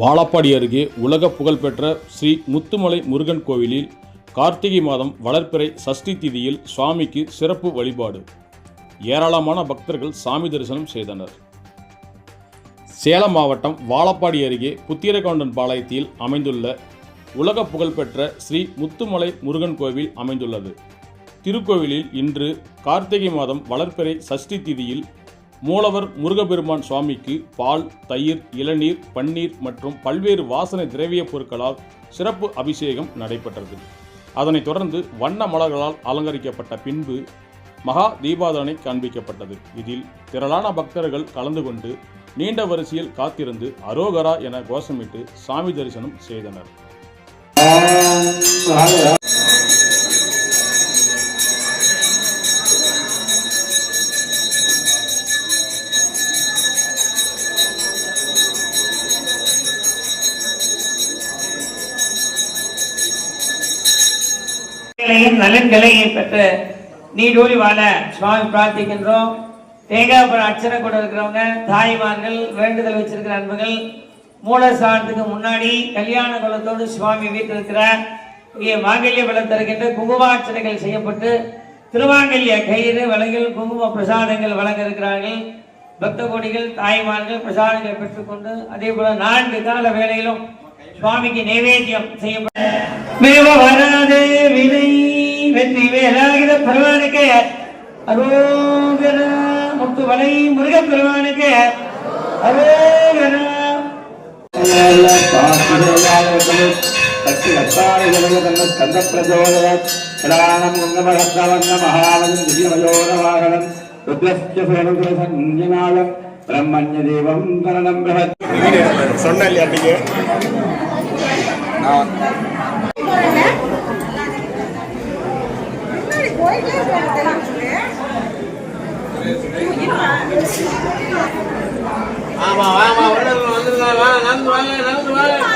வாழப்பாடி அருகே உலக புகழ்பெற்ற ஸ்ரீ முத்துமலை முருகன் கோவிலில் கார்த்திகை மாதம் வளர்ப்பிறை சஷ்டி திதியில் சுவாமிக்கு சிறப்பு வழிபாடு. ஏராளமான பக்தர்கள் சாமி தரிசனம் செய்தனர். சேலம் மாவட்டம் வாழப்பாடி அருகே புத்திரகவுண்டன் பாளையத்தில் அமைந்துள்ள உலக புகழ்பெற்ற ஸ்ரீ முத்துமலை முருகன் கோவில் அமைந்துள்ளது. திருக்கோவிலில் இன்று கார்த்திகை மாதம் வளர்ப்பிறை சஷ்டி திதியில் மூலவர் முருகபெருமான் சுவாமிக்கு பால் தயிர் இளநீர் பன்னீர் மற்றும் பல்வேறு வாசனை திரவிய பொருட்களால் சிறப்பு அபிஷேகம் நடைபெற்றது. அதனைத் தொடர்ந்து வண்ண மலர்களால் அலங்கரிக்கப்பட்ட பின்பு மகா தீபாதனை காண்பிக்கப்பட்டது. இதில் திரளான பக்தர்கள் கலந்து கொண்டு நீண்ட வரிசையில் காத்திருந்து அரோகரா என கோஷமிட்டு சாமி தரிசனம் செய்தனர். நலன்களையும் நலன்களையும் பெற்று நீடூழி வாழ சுவாமி பிரார்த்திக்கின்றோம். தேங்காய்புரம் அர்ச்சனை கூட இருக்கிறவங்க தாய்மார்கள் வேண்டுதல் வச்சிருக்கிற அன்புகள் மூலஸ்தானத்துக்கு முன்னாடி கல்யாண குலத்தோடு சுவாமி வீட்டில் இருக்கிற இங்கே மாங்கல்ய பலம் தருகின்ற குங்குமார்ச்சனைகள் செய்யப்பட்டு திருமாங்கல்ய கயிறு வழங்கில் குங்கும பிரசாதங்கள் வழங்க இருக்கிறார்கள் பக்த கோடிகள் தாய்மார்கள் பிரசாதங்களை பெற்றுக்கொண்டு அதே போல நான்கு கால வேலையிலும் சுவாமிக்கு நைவேத்தியம் செய்யப்பட்ட மேவ வராது வினை வெற்றி வேலாகிற பெருமானுக்கு அரோகர முத்துவலை முருகப் பெருமானுக்கு அரோகர பிரம்மண்யதேவம் கரணம் பிரஹத் சொன்ன இல்லையா நீங்க ஆமா வாமா வந்துருங்க வாங்க நடந்து வாங்க நடந்து வாங்க